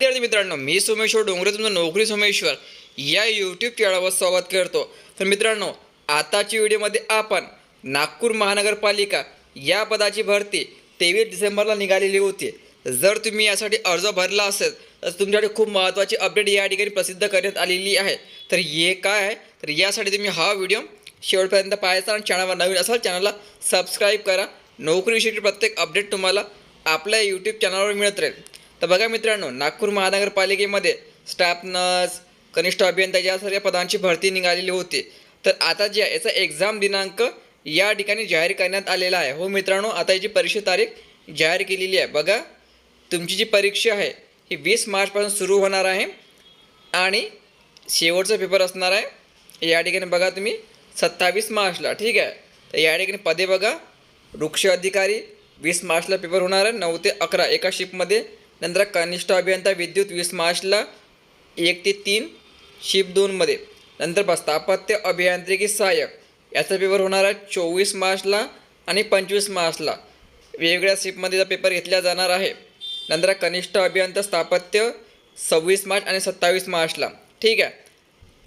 विद्यार्थी मित्रांनो मी सोमेश्वर डोंगरे तुमचं नोकरी सोमेश्वर या यूट्यूब चॅनलवर स्वागत करतो. तर मित्रांनो आताच्या व्हिडिओमध्ये आपण नागपूर महानगरपालिका या पदाची भरती तेवीस डिसेंबरला निघालेली होती. जर तुम्ही यासाठी अर्ज भरला असेल तर तुमच्याकडे खूप महत्त्वाची अपडेट या ठिकाणी प्रसिद्ध करण्यात आलेली आहे. तर हे काय आहे? तर यासाठी तुम्ही हा व्हिडिओ शेवटपर्यंत पाहायचा आणि चॅनलवर नवीन असाल चॅनलला सबस्क्राईब करा. नोकरीविषयी प्रत्येक अपडेट तुम्हाला आपल्या यूट्यूब चॅनलवर मिळत राहील. तर बघा मित्रांनो नागपूर महानगरपालिकेमध्ये स्टाफ नर्स कनिष्ठ अभियंता या सर्व पदांची भरती निघालेली होती. तर आता जे आहे याचा एक्झाम दिनांक या ठिकाणी जाहीर करण्यात आलेला आहे. हो मित्रांनो आता याची परीक्षा तारीख जाहीर केलेली आहे. बघा तुमची जी परीक्षा आहे ही वीस मार्चपासून सुरू होणार आहे आणि शेवटचा पेपर असणार आहे. या ठिकाणी बघा तुम्ही सत्तावीस मार्चला ठीक आहे? तर या ठिकाणी पदे बघा. वृक्ष अधिकारी वीस मार्चला पेपर होणार आहे नऊ ते अकरा एका शिफ्टमध्ये नंतर कनिष्ठ अभियंता विद्युत वीस मार्चला एक ते तीन शिप दोनमध्ये नंतर बघ स्थापत्य अभियांत्रिकी सहाय्यक. याचा पेपर होणार आहे चोवीस मार्चला आणि पंचवीस मार्चला. वेगवेगळ्या शिपमध्ये पेपर घेतला जाणार आहे. नंतर कनिष्ठ अभियंता स्थापत्य सव्वीस मार्च आणि सत्तावीस मार्चला. ठीक आहे?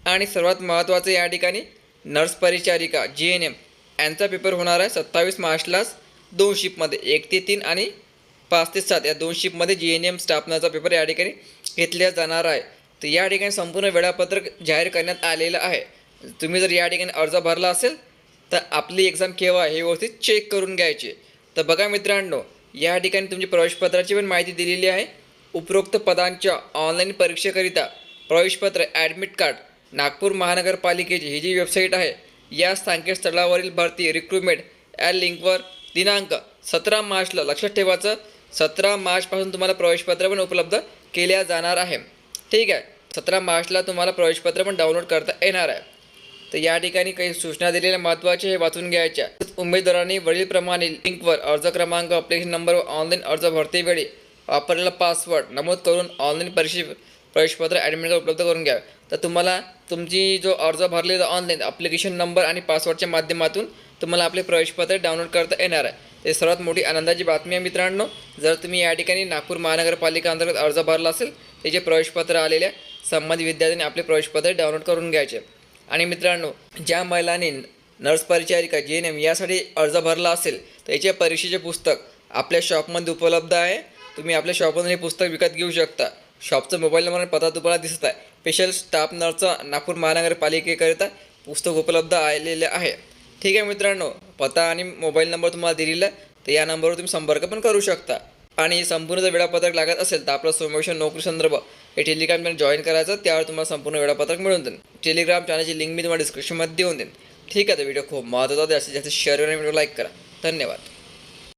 आणि सर्वात महत्त्वाचं या ठिकाणी नर्स परिचारिका जी एन एम यांचा पेपर होणार आहे सत्तावीस मार्चलाच दोन शिपमध्ये एक ते तीन आणि पाच ते सात या दोन शिफ्टमध्ये G N M staff paper या ठिकाणी घेतला जाणार आहे. तर या ठिकाणी संपूर्ण वेळापत्रक जाहीर करण्यात आलेलं आहे. तुम्ही जर या ठिकाणी अर्ज भरला असेल तर आपली एक्झाम केव्हा हे व्यवस्थित चेक करून घ्यायची. तर बघा मित्रांनो या ठिकाणी तुमची प्रवेशपत्राची पण माहिती दिलेली आहे. उपरोक्त पदांच्या ऑनलाईन परीक्षेकरिता प्रवेशपत्र ॲडमिट कार्ड नागपूर महानगरपालिकेची ही जी वेबसाईट आहे या संकेतस्थळावरील भरती रिक्रुटमेंट या लिंकवर दिनांक सतरा मार्चला लक्षात ठेवायचं. सतरा मार्चपासून तुम्हाला प्रवेशपत्र पण उपलब्ध केल्या जाणार आहे. ठीक आहे. सतरा मार्चला तुम्हाला प्रवेशपत्र पण डाउनलोड करता येणार आहे. तर या ठिकाणी काही सूचना दिलेल्या महत्त्वाच्या हे वाचून घ्यायच्या. उमेदवारांनी वरीलप्रमाणे लिंकवर अर्ज क्रमांक अप्लिकेशन नंबर व ऑनलाईन अर्ज भरतेवेळी वापरलेला पासवर्ड नमूद करून ऑनलाईन परीक्षे प्रवेशपत्र ॲडमिट उपलब्ध करून घ्यावे तर तुम्हाला तुमची जो अर्ज भरलेला ऑनलाईन अप्लिकेशन नंबर आणि पासवर्डच्या माध्यमातून तुम्हाला आपले प्रवेशपत्र डाउनलोड करता येणार आहे. ते सर्वात मोठी आनंदाची बातमी आहे मित्रांनो. जर तुम्ही या ठिकाणी नागपूर महानगरपालिका अंतर्गत अर्ज भरला असेल त्याचे प्रवेशपत्र आलेल्या संबंधित विद्यार्थ्यांनी आपले प्रवेशपत्र डाउनलोड करून घ्यायचे आणि मित्रांनो ज्या महिलांनी नर्स परिचारिका जे एन एम यासाठी अर्ज भरला असेल तर याचे परीक्षेचे पुस्तक आपल्या शॉपमध्ये उपलब्ध आहे. तुम्ही आपल्या शॉपमधून हे पुस्तक विकत घेऊ शकता. शॉपचा मोबाईल नंबर आणि पत्ता तुम्हाला दिसत आहे. स्पेशल स्टाफ नर्सचा नागपूर महानगरपालिकेकरिता पुस्तक उपलब्ध आलेले आहे. ठीक आहे मित्रांनो पत्ता आणि मोबाईल नंबर तुम्हाला दिलेला आहे तर या नंबरवर तुम्ही संपर्क पण करू शकता. आणि संपूर्ण जर वेळापत्रक लागत असेल तर आपलं सोमेश्वर नोकरी संदर्भ हे टेलिग्राम चॅनल जॉईन करायचं त्यावर तुम्हाला संपूर्ण वेळापत्रक मिळून देईन. टेलिग्राम चॅनलची लिंक मी तुम्हाला डिस्क्रिप्शनमध्ये देऊन देईन. ठीक आहे तर व्हिडिओ खूप महत्त्वाचा जास्तीत जास्त शेअर आणि व्हिडिओ लाईक करा. धन्यवाद.